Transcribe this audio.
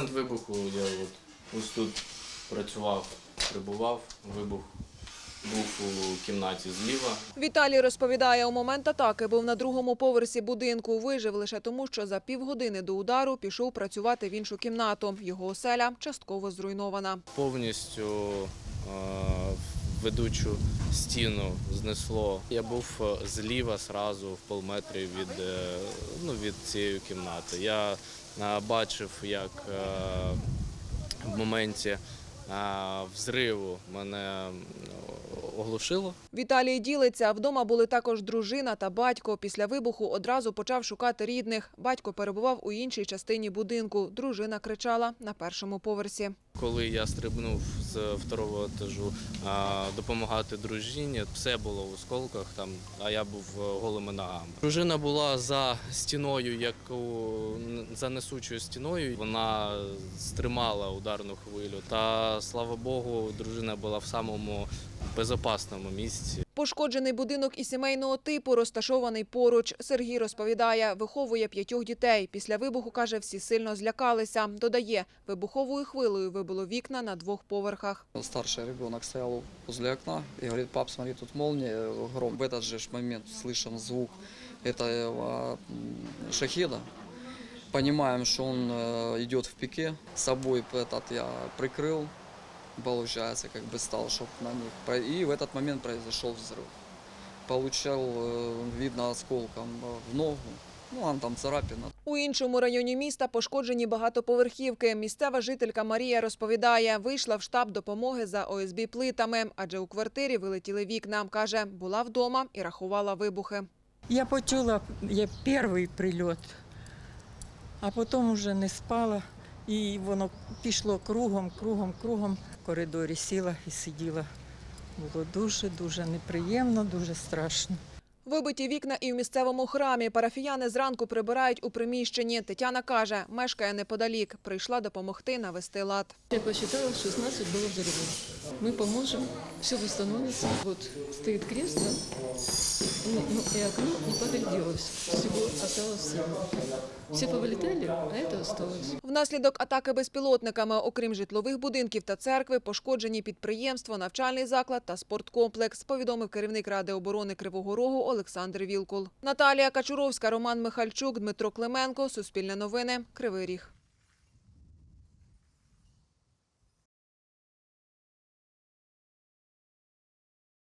момент вибуху я от, ось тут працював, прибував, вибух був у кімнаті зліва. Віталій розповідає, у момент атаки був на другому поверсі будинку. Вижив лише тому, що за півгодини до удару пішов працювати в іншу кімнату. Його оселя частково зруйнована. Повністю е, ведучу стіну знесло. Я був е, зліва зразу в полметрі від, е, ну, від цієї кімнати. Я е, бачив, як в моменті взриву мене оглушило. Віталій ділиться. Вдома були також дружина та батько. Після вибуху одразу почав шукати рідних. Батько перебував у іншій частині будинку. Дружина кричала на першому поверсі. Коли я стрибнув з второго етажу допомагати дружині, все було в осколках, там, а я був е, голими ногами. Дружина була за стіною, яку за несучою стіною. Вона стримала ударну хвилю. Та слава Богу, дружина була в самому безпечному місці. Пошкоджений будинок і сімейного типу розташований поруч. Сергій розповідає, виховує п'ятьох дітей. Після вибуху, каже, всі сильно злякалися. Додає, вибуховою хвилею вибило вікна на двох поверхах. Старший ребенок стоял возле окна и говорит, пап, смотри, тут молния, э, гром. В этот же ж момент слышим звук этого м, шахеда. Понимаем, что он э, идет в пике. С собой этот я прикрыл, получается, как бы стал, чтобы на них. Про- И в этот момент произошел взрыв. Получал, э, видно, осколком э, в ногу. Ну, он там царапина. У іншому районі міста пошкоджені багатоповерхівки. Місцева жителька Марія розповідає, вийшла в штаб допомоги за ОСБ плитами, адже у квартирі вилетіли вікна. Каже, була вдома і рахувала вибухи. Я почула я перший прильот, а потім вже не спала. І воно пішло кругом, кругом, кругом. В коридорі сіла і сиділа. Було дуже-дуже неприємно, дуже страшно. Вибиті вікна і в місцевому храмі. Парафіяни зранку прибирають у приміщенні. Тетяна каже, мешкає неподалік. Прийшла допомогти навести лад. Я посчитала, 16 было взрывов. Мы поможем, все восстановится. Вот стоит крест, да? Ну, ну, и окно не подогделось. Всего осталось целое. Все повылетали, а это осталось. Внаслідок атаки безпілотниками, окрім житлових будинків та церкви, пошкоджені підприємство, навчальний заклад та спорткомплекс, повідомив керівник Ради оборони Кривого Рогу Олександр Вілкул. Наталія Качуровська, Роман Михальчук, Дмитро Клименко. Суспільне новини. Кривий Ріг.